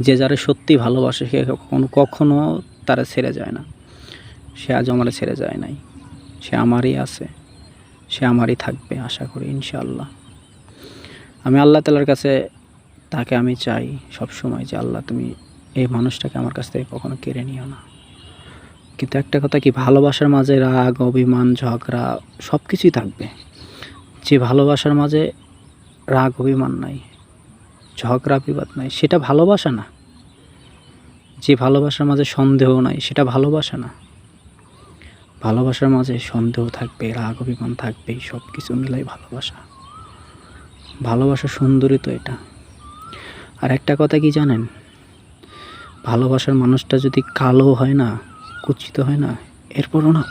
যে যারা সত্যি ভালোবাসে, সে কখনো কখনো তারা ছেড়ে যায় না। সে আজ আমার ছেড়ে যায় নাই। সে আমারই আছে। সে আমারই থাকবে আশা করি ইনশাআল্লাহ। আমি আল্লাহ তালার কাছে তাকে আমি চাই সব সময় যে, আল্লাহ তুমি এই মানুষটাকে আমার কাছ থেকে কখনো কেড়ে নিও না। কিন্তু একটা কথা কি, ভালোবাসার মাঝে রাগ, অভিমান, ঝগড়া সব কিছুই থাকবে। যে ভালোবাসার মাঝে রাগ, অভিমান নাই। ঝগড়া বিবাদ নাই, সেটা ভালোবাসা না। যে ভালোবাসার মাঝে সন্দেহ নাই, সেটা ভালোবাসা না। ভালোবাসার মাঝে সন্দেহ থাকবে, রাগ, অভিমান থাকবে সব কিছু মিলাই ভালোবাসা। ভালোবাসা সুন্দরই তো এটা। আর একটা কথা কি জানেন? ভালোবাসার মানুষটা যদি কালো হয় না, কুচিত হয় না, এরপরও না,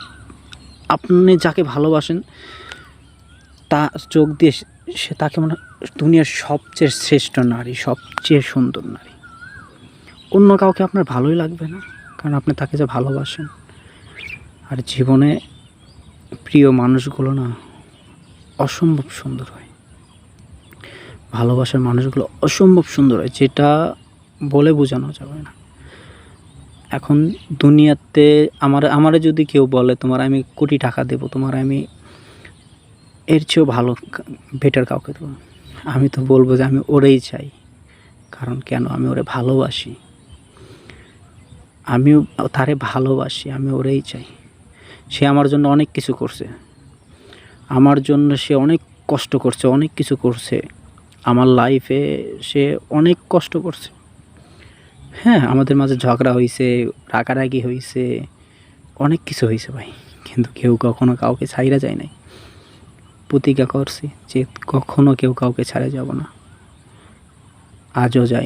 আপনি যাকে ভালোবাসেন তা চোখ দিয়ে সে- তাকে মনে দুনিয়ার সবচেয়ে শ্রেষ্ঠ নারী, সবচেয়ে সুন্দর নারী। অন্য কাউকে আপনার ভালোই লাগবে না, কারণ আপনি তাকে যে ভালোবাসেন। আর জীবনে প্রিয় মানুষগুলো না অসম্ভব সুন্দর হয়। ভালোবাসার মানুষগুলো অসম্ভব সুন্দর হয়, যেটা বলে বোঝানো যাবে না। এখন দুনিয়াতে আমার, আমারে যদি কেউ বলে, তোমার আমি কোটি টাকা দেবো, তোমার আমি এর চেয়েও ভালো বেটার কাউকে দেবো আমি তো বলব যে আমি ওরেই চাই। কারণ কেন? আমি ওরে ভালোবাসি। আমিও তারে ভালোবাসি, আমি ওরেই চাই। সে আমার জন্য অনেক কিছু করছে। আমার জন্য সে অনেক কষ্ট করছে, অনেক কিছু করছে। আমার লাইফে সে অনেক কষ্ট করছে। হ্যাঁ আমাদের মাঝে ঝগড়া হয়েছে রাগারাগি হয়েছে অনেক কিছু হয়েছে ভাই। কিন্তু কেউ কখনো কাউকে ছাইরা যায় নাই। প্রতিজ্ঞা করছি যে কখনো কেউ কাউকে ছাড়া যাব না। আজও যাই।